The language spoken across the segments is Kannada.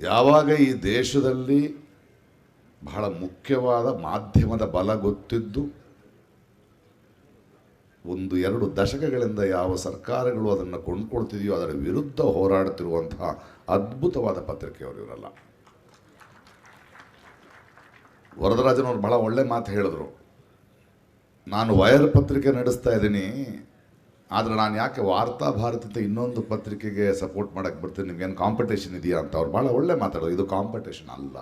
ಯಾವಾಗ ಈ ದೇಶದಲ್ಲಿ ಬಹಳ ಮುಖ್ಯವಾದ ಮಾಧ್ಯಮದ ಬಲ ಗೊತ್ತಿದ್ದು, ಒಂದು ಎರಡು ದಶಕಗಳಿಂದ ಯಾವ ಸರ್ಕಾರಗಳು ಅದನ್ನು ಕೊಂಡ್ಕೊಳ್ತಿದೆಯೋ ಅದರ ವಿರುದ್ಧ ಹೋರಾಡ್ತಿರುವಂತಹ ಅದ್ಭುತವಾದ ಪತ್ರಿಕೆಯವರು ಇವರಲ್ಲ. ವರದರಾಜನವ್ರು ಬಹಳ ಒಳ್ಳೆ ಮಾತು ಹೇಳಿದ್ರು. ನಾನು ವಯರ್ ಪತ್ರಿಕೆ ನಡೆಸ್ತಾ ಇದ್ದೀನಿ. ಆದರೆ ನಾನು ಯಾಕೆ ವಾರ್ತಾ ಭಾರತದ ಇನ್ನೊಂದು ಪತ್ರಿಕೆಗೆ ಸಪೋರ್ಟ್ ಮಾಡೋಕ್ಕೆ ಬರ್ತೀನಿ? ನಿಮ್ಗೇನು ಕಾಂಪಿಟೇಷನ್ ಇದೆಯಾ ಅಂತ ಅವ್ರು ಭಾಳ ಒಳ್ಳೆ ಮಾತಾಡೋದು ಇದು ಕಾಂಪಿಟೇಷನ್ ಅಲ್ಲ.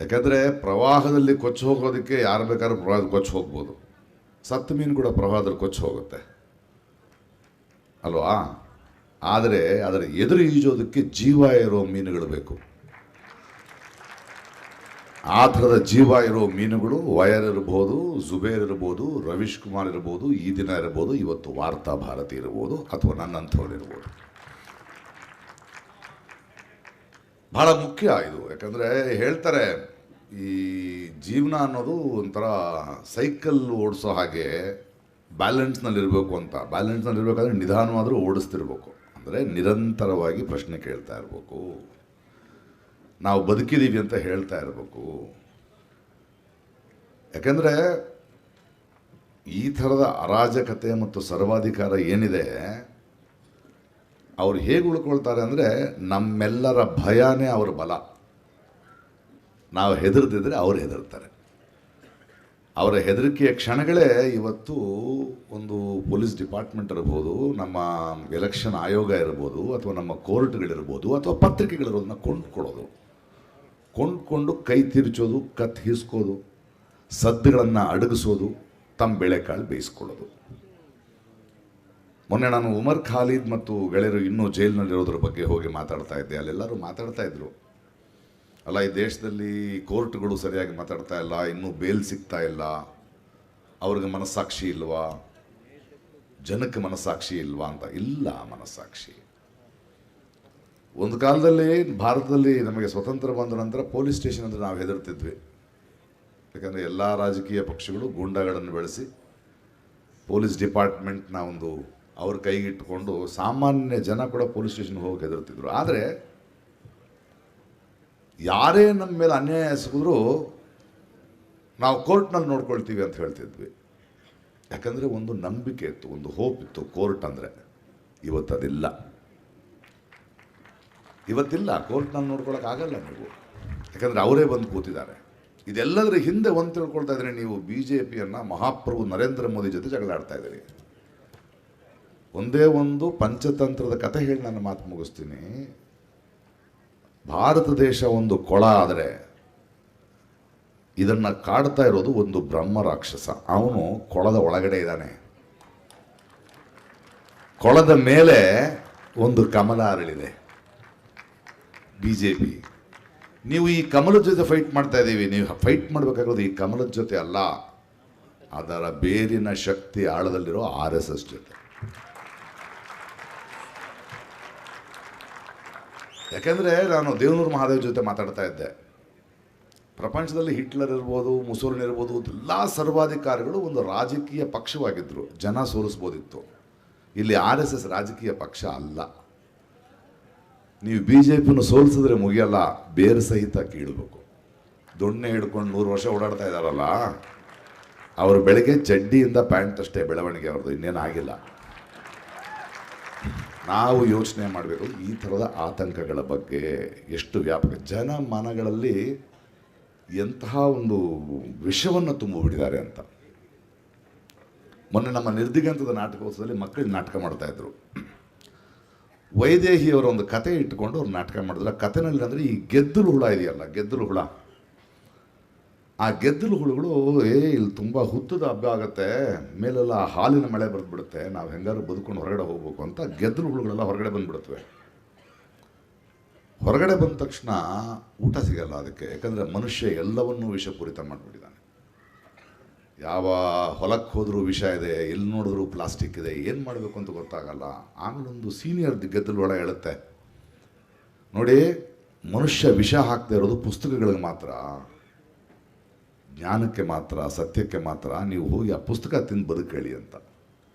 ಯಾಕೆಂದರೆ ಪ್ರವಾಹದಲ್ಲಿ ಕೊಚ್ಚಿ ಹೋಗೋದಕ್ಕೆ ಯಾರು ಬೇಕಾದ್ರೂ ಪ್ರವಾಹದ ಕೊಚ್ಚಿ ಹೋಗ್ಬೋದು. ಸತ್ತು ಮೀನು ಕೂಡ ಪ್ರವಾಹದಲ್ಲಿ ಕೊಚ್ಚಿ ಹೋಗುತ್ತೆ. ಅಲ್ವಾ? ಆದರೆ ಅದರ ಎದುರು ಈಜೋದಕ್ಕೆ ಜೀವ ಇರೋ ಮೀನುಗಳು ಬೇಕು. ಆ ಥರದ ಜೀವ ಇರೋ ಮೀನುಗಳು ವಯರ್ ಇರ್ಬೋದು ಜುಬೇರ್ ಇರ್ಬೋದು ರವೀಶ್ ಕುಮಾರ್ ಇರ್ಬೋದು ಈ ದಿನ ಇರ್ಬೋದು, ಇವತ್ತು ವಾರ್ತಾ ಭಾರತಿ ಇರ್ಬೋದು ಅಥವಾ ನನ್ನಂಥವ್ರು ಇರ್ಬೋದು. ಭಾಳ ಮುಖ್ಯ ಇದು. ಯಾಕಂದರೆ ಹೇಳ್ತಾರೆ, ಈ ಜೀವನ ಅನ್ನೋದು ಒಂಥರ ಸೈಕಲ್ ಓಡಿಸೋ ಹಾಗೆ ಬ್ಯಾಲೆನ್ಸ್ನಲ್ಲಿರಬೇಕು ಅಂತ. ಬ್ಯಾಲೆನ್ಸ್ನಲ್ಲಿರಬೇಕಾದ್ರೆ ನಿಧಾನವಾದರೂ ಓಡಿಸ್ತಿರ್ಬೇಕು. ಅಂದರೆ ನಿರಂತರವಾಗಿ ಪ್ರಶ್ನೆ ಕೇಳ್ತಾ ಇರಬೇಕು. ನಾವು ಬದುಕಿದ್ದೀವಿ ಅಂತ ಹೇಳ್ತಾ ಇರಬೇಕು. ಯಾಕಂದರೆ ಈ ಥರದ ಅರಾಜಕತೆ ಮತ್ತು ಸರ್ವಾಧಿಕಾರ ಏನಿದೆ, ಅವ್ರು ಹೇಗೆ ಉಳ್ಕೊಳ್ತಾರೆ ಅಂದರೆ ನಮ್ಮೆಲ್ಲರ ಭಯನೇ ಅವ್ರ ಬಲ. ನಾವು ಹೆದರ್ದಿದ್ರೆ ಅವ್ರು ಹೆದರ್ತಾರೆ. ಅವರ ಹೆದರಿಕೆಯ ಕ್ಷಣಗಳೇ ಇವತ್ತು ಒಂದು ಪೊಲೀಸ್ ಡಿಪಾರ್ಟ್ಮೆಂಟ್ ಇರ್ಬೋದು, ನಮ್ಮ ಎಲೆಕ್ಷನ್ ಆಯೋಗ ಇರ್ಬೋದು, ಅಥವಾ ನಮ್ಮ ಕೋರ್ಟ್ಗಳಿರ್ಬೋದು, ಅಥವಾ ಪತ್ರಿಕೆಗಳಿರೋದನ್ನ ಕೊಂಡ್ಕೊಡೋದು. ಕೊಂಡ್ಕೊಂಡು ಕೈ ತಿರುಚೋದು, ಕತ್ ಹಿಸ್ಕೋದು, ಸದ್ದುಗಳನ್ನು ಅಡಗಿಸೋದು, ತಮ್ಮ ಬೆಳೆಕಾಳು ಬೇಯಿಸ್ಕೊಳ್ಳೋದು. ಮೊನ್ನೆ ನಾನು ಉಮರ್ ಖಾಲಿದ್ ಮತ್ತು ಗೆಳೆಯರು ಇನ್ನೂ ಜೈಲಿನಲ್ಲಿರೋದ್ರ ಬಗ್ಗೆ ಹೋಗಿ ಮಾತಾಡ್ತಾ ಇದ್ದೆ. ಅಲ್ಲೆಲ್ಲರೂ ಮಾತಾಡ್ತಾ ಇದ್ರು. ಅಲ್ಲ, ಈ ದೇಶದಲ್ಲಿ ಕೋರ್ಟ್ಗಳು ಸರಿಯಾಗಿ ಮಾತಾಡ್ತಾ ಇಲ್ಲ, ಇನ್ನೂ ಬೇಲ್ ಸಿಗ್ತಾ ಇಲ್ಲ, ಅವ್ರಿಗೆ ಮನಸ್ಸಾಕ್ಷಿ ಇಲ್ವಾ, ಜನಕ್ಕೆ ಮನಸ್ಸಾಕ್ಷಿ ಇಲ್ವಾ ಅಂತ? ಇಲ್ಲ ಮನಸ್ಸಾಕ್ಷಿ. ಒಂದು ಕಾಲದಲ್ಲಿ ಭಾರತದಲ್ಲಿ ನಮಗೆ ಸ್ವತಂತ್ರ ಬಂದ ನಂತರ ಪೊಲೀಸ್ ಸ್ಟೇಷನ್ ಅಂದರೆ ನಾವು ಹೆದರ್ತಿದ್ವಿ. ಯಾಕಂದರೆ ಎಲ್ಲ ರಾಜಕೀಯ ಪಕ್ಷಗಳು ಗೂಂಡಾಗಳನ್ನು ಬೆಳೆಸಿ ಪೊಲೀಸ್ ಡಿಪಾರ್ಟ್ಮೆಂಟ್ನ ಒಂದು ಅವ್ರ ಕೈಗಿಟ್ಟುಕೊಂಡು ಸಾಮಾನ್ಯ ಜನ ಕೂಡ ಪೊಲೀಸ್ ಸ್ಟೇಷನ್ಗೆ ಹೋಗಿ ಹೆದರ್ತಿದ್ರು. ಆದರೆ ಯಾರೇ ನಮ್ಮ ಮೇಲೆ ಅನ್ಯಾಯ ಎಸಗಿದ್ರು ನಾವು ಕೋರ್ಟ್ನಲ್ಲಿ ನೋಡ್ಕೊಳ್ತೀವಿ ಅಂತ ಹೇಳ್ತಿದ್ವಿ. ಯಾಕಂದರೆ ಒಂದು ನಂಬಿಕೆ ಇತ್ತು, ಒಂದು ಹೋಪ್ ಇತ್ತು, ಕೋರ್ಟ್ ಅಂದರೆ. ಇವತ್ತು ಅದಿಲ್ಲ. ಇವತ್ತಿಲ್ಲ, ಕೋರ್ಟ್ನಲ್ಲಿ ನೋಡ್ಕೊಳ್ಳೋಕ್ಕಾಗಲ್ಲ ನೀವು. ಯಾಕಂದರೆ ಅವರೇ ಬಂದು ಕೂತಿದ್ದಾರೆ. ಇದೆಲ್ಲದರ ಹಿಂದೆ ಒಂದು ತಿಳ್ಕೊಳ್ತಾ ಇದ್ರೆ ನೀವು ಬಿ ಜೆ ಪಿಯನ್ನು ಮಹಾಪ್ರಭು ನರೇಂದ್ರ ಮೋದಿ ಜೊತೆ ಜಗಳ ಆಡ್ತಾ ಇದ್ದೀರಿ. ಒಂದೇ ಒಂದು ಪಂಚತಂತ್ರದ ಕಥೆ ಹೇಳಿ ನಾನು ಮಾತು ಮುಗಿಸ್ತೀನಿ. ಭಾರತ ದೇಶ ಒಂದು ಕೊಳ ಆದರೆ ಇದನ್ನು ಕಾಡ್ತಾ ಇರೋದು ಒಂದು ಬ್ರಹ್ಮ ರಾಕ್ಷಸ. ಅವನು ಕೊಳದ ಒಳಗಡೆ ಇದ್ದಾನೆ. ಕೊಳದ ಮೇಲೆ ಒಂದು ಕಮಲ ಅರಳಿದೆ. ಬಿ ಜೆ ಪಿ ನೀವು ಈ ಕಮಲದ ಜೊತೆ ಫೈಟ್ ಮಾಡ್ತಾ ಇದ್ದೀವಿ. ನೀವು ಫೈಟ್ ಮಾಡಬೇಕಾಗಿರೋದು ಈ ಕಮಲದ ಜೊತೆ ಅಲ್ಲ. ಅದರ ಬೇರಿನ ಶಕ್ತಿ ಆಳದಲ್ಲಿರೋ ಆರ್ ಎಸ್ ಎಸ್ ಜೊತೆ. ಯಾಕೆಂದರೆ ನಾನು ದೇವನೂರು ಮಹಾದೇವ್ ಜೊತೆ ಮಾತಾಡ್ತಾ ಇದ್ದೆ. ಪ್ರಪಂಚದಲ್ಲಿ ಹಿಟ್ಲರ್ ಇರ್ಬೋದು, ಮುಸೋಲಿನ್ ಇರ್ಬೋದು, ಎಲ್ಲ ಸರ್ವಾಧಿಕಾರಿಗಳು ಒಂದು ರಾಜಕೀಯ ಪಕ್ಷವಾಗಿದ್ದರು ಜನ ಸೋಲಿಸ್ಬೋದಿತ್ತು. ಇಲ್ಲಿ ಆರ್ ಎಸ್ ಎಸ್ ರಾಜಕೀಯ ಪಕ್ಷ ಅಲ್ಲ. ನೀವು ಬಿ ಜೆ ಪಿನ ಸೋಲಿಸಿದ್ರೆ ಮುಗಿಯಲ್ಲ, ಬೇರು ಸಹಿತ ಕೀಳಬೇಕು. ದೊಣ್ಣೆ ಹಿಡ್ಕೊಂಡು ನೂರು ವರ್ಷ ಓಡಾಡ್ತಾ ಇದ್ದಾರಲ್ಲ, ಅವರು ಬೆಳಗ್ಗೆ ಚಡ್ಡಿಯಿಂದ ಪ್ಯಾಂಟ್ ಅಷ್ಟೇ, ಬೆಳವಣಿಗೆ ಅವ್ರದ್ದು, ಇನ್ನೇನು ಆಗಿಲ್ಲ. ನಾವು ಯೋಚನೆ ಮಾಡಬೇಕು, ಈ ಥರದ ಆತಂಕಗಳ ಬಗ್ಗೆ ಎಷ್ಟು ವ್ಯಾಪಕ, ಜನ ಮನಗಳಲ್ಲಿ ಎಂತಹ ಒಂದು ವಿಷವನ್ನು ತುಂಬಿಬಿಟ್ಟಿದ್ದಾರೆ ಅಂತ. ಮೊನ್ನೆ ನಮ್ಮ ನಿರ್ದಿಗಂತದ ನಾಟಕೋತ್ಸವದಲ್ಲಿ ಮಕ್ಕಳು ನಾಟಕ ಮಾಡ್ತಾ ಇದ್ರು. ವೈದೇಹಿಯವರ ಒಂದು ಕತೆ ಇಟ್ಟುಕೊಂಡು ಅವ್ರು ನಾಟಕ ಮಾಡಿದ್ರು. ಆ ಕಥೆನಲ್ಲಿ ಅಂದರೆ ಈ ಗೆದ್ದಲು ಹುಳ ಇದೆಯಲ್ಲ, ಗೆದ್ದಲು ಹುಳ. ಆ ಗೆದ್ದಲು ಹುಳುಗಳು, ಏ, ಇಲ್ಲಿ ತುಂಬ ಹುತ್ತದ ಹಬ್ಬ ಆಗುತ್ತೆ, ಮೇಲೆಲ್ಲ ಹಾಲಿನ ಮಳೆ ಬರೆದ್ಬಿಡುತ್ತೆ, ನಾವು ಹೆಂಗಾರು ಬದುಕೊಂಡು ಹೊರಗಡೆ ಹೋಗ್ಬೇಕು ಅಂತ ಗೆದ್ದಲು ಹುಳುಗಳೆಲ್ಲ ಹೊರಗಡೆ ಬಂದುಬಿಡುತ್ತವೆ. ಹೊರಗಡೆ ಬಂದ ತಕ್ಷಣ ಊಟ ಸಿಗಲ್ಲ ಅದಕ್ಕೆ, ಯಾಕಂದರೆ ಮನುಷ್ಯ ಎಲ್ಲವನ್ನೂ ವಿಷಪೂರಿತ ಮಾಡಿಬಿಟ್ಟಿದ್ದಾನೆ. ಯಾವ ಹೊಲಕ್ಕೆ ಹೋದರೂ ವಿಷ ಇದೆ ಎಲ್ಲಿ ನೋಡಿದ್ರು ಪ್ಲಾಸ್ಟಿಕ್ ಇದೆ, ಏನು ಮಾಡಬೇಕು ಅಂತ ಗೊತ್ತಾಗಲ್ಲ. ಆಮೇಲೆ ಒಂದು ಸೀನಿಯರ್ ಗೆದ್ದಲು ಒಳ ಹೇಳುತ್ತೆ, ನೋಡಿ, ಮನುಷ್ಯ ವಿಷ ಹಾಕ್ತಾ ಇರೋದು ಪುಸ್ತಕಗಳಿಗೆ ಮಾತ್ರ, ಜ್ಞಾನಕ್ಕೆ ಮಾತ್ರ, ಸತ್ಯಕ್ಕೆ ಮಾತ್ರ, ನೀವು ಹೋಗಿ ಆ ಪುಸ್ತಕ ತಿಂದು ಬದುಕೇಳಿ ಅಂತ.